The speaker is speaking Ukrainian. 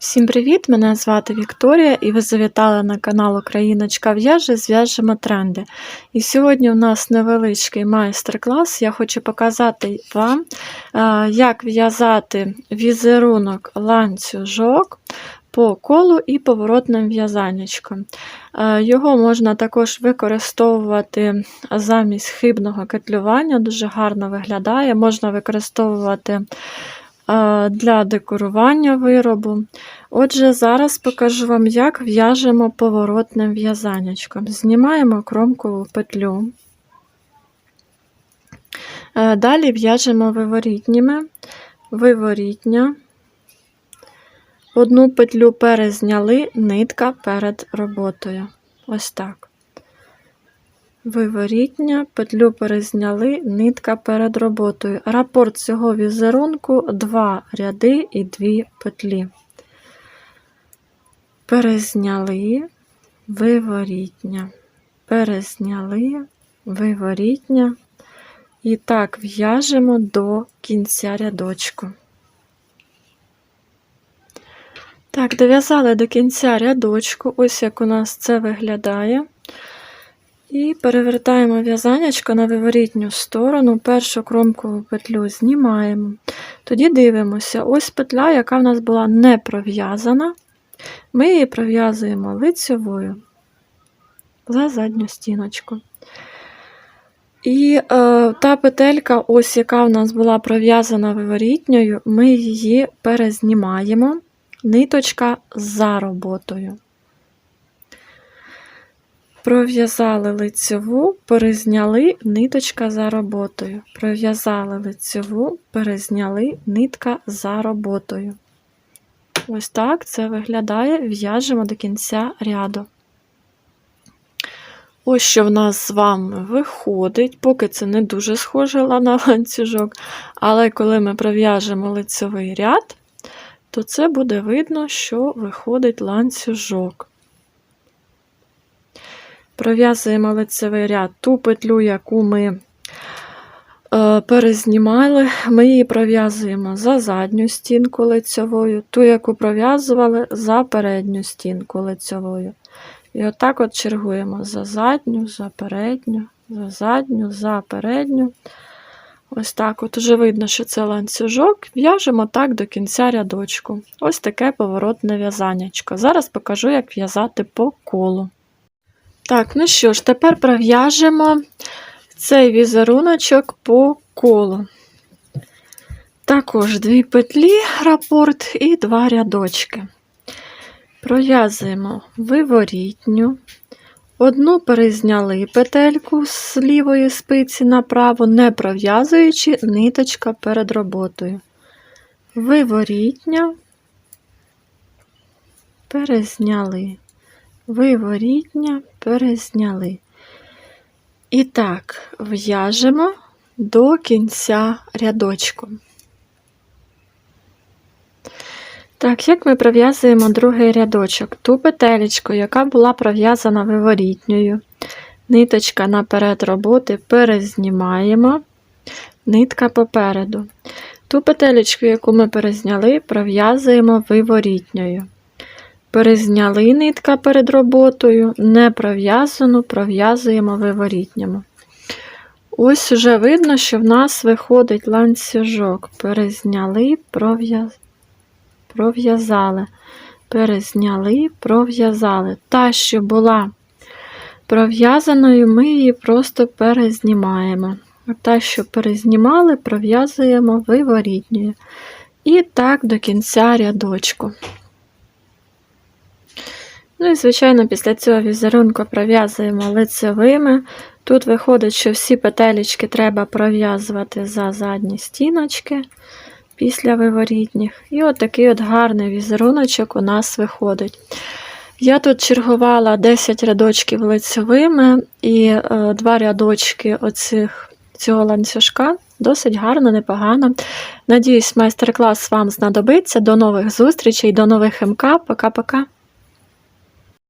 Всім привіт! Мене звати Вікторія і ви завітали на канал Україночка в'яже зв'яжемо тренди. І сьогодні у нас невеличкий майстер-клас. Я хочу показати вам, е, як в'язати візерунок ланцюжок по колу і поворотним в'язаннячком. Е, Його можна також використовувати замість хибного кетлювання, дуже гарно виглядає. Можна використовувати для декорування виробу. Отже, зараз покажу вам, як в'яжемо поворотним в'язанячком. Знімаємо кромкову петлю. Е, Далі в'яжемо виворітніми, виворітня. Одну петлю перезняли, нитка перед роботою. Ось так. Виворітня, петлю перезняли, нитка перед роботою. Рапорт цього візерунку 2 ряди і 2 петлі. Перезняли, виворітня, перезняли, виворітня. І так в'яжемо до кінця рядочку. Так, дов'язали до кінця рядочку, ось як у нас це виглядає. І перевертаємо в'язанячко на виворітню сторону, першу кромкову петлю знімаємо. Тоді дивимося, ось петля, яка в нас була не пров'язана. Ми її пров'язуємо лицьовою за задню стіночку. І е, та петелька, ось яка в нас була пров'язана виворітньою, ми її перезнімаємо, ниточка за роботою. Пров'язали лицьову, перезняли ниточка за роботою. Пров'язали лицьову, перезняли нитка за роботою. Ось так це виглядає, в'яжемо до кінця ряду. Ось що в нас з вами виходить, поки це не дуже схоже на ланцюжок, але коли ми пров'яжемо лицьовий ряд, то це буде видно, що виходить ланцюжок. Пров'язуємо лицевий ряд ту петлю, яку ми е, перезнімали, ми її пров'язуємо за задню стінку лицьовою, ту, яку пров'язували за передню стінку лицьовою. І отак от чергуємо за задню, за передню, за задню, за передню. Ось так от уже видно, що це ланцюжок. В'яжемо так до кінця рядочку. Ось таке поворотне в'язаннячко. Зараз покажу, як в'язати по колу. Так, ну що ж, тепер пров'яжемо цей візеруночок по колу. Також дві петлі, рапорт і два рядочки. Пров'язуємо виворітню. Одну перезняли петельку з лівої спиці направо, не пров'язуючи ниточка перед роботою. Виворітня, перезняли, виворітня, перезняли. І так, в'яжемо до кінця рядочку. Так, як ми пров'язуємо другий рядочок, ту петелечку, яка була пров'язана виворітньою, ниточка наперед роботи перезнімаємо, нитка попереду. Ту петелечку, яку ми перезняли, пров'язуємо виворітньою. Перезняли нитка перед роботою, не пров'язану, пров'язуємо виворітньому. Ось вже видно, що в нас виходить ланцюжок. Перезняли, пров'язали перезняли, пров'язали. Та, що була пров'язаною, ми її просто перезнімаємо. Та, що перезнімали, пров'язуємо виворітньою. І так до кінця рядочку. Ну і, звичайно, після цього візерунку пров'язуємо лицевими. Тут виходить, що всі петелечки треба пров'язувати за задні стіночки після виворітніх. І от такий от гарний візеруночок у нас виходить. Я тут чергувала 10 рядочків лицевими і е, 2 рядочки оцих, цього ланцюжка. Досить гарно, непогано. Надіюсь, майстер-клас вам знадобиться. До нових зустрічей, до нових МК. Пока-пока.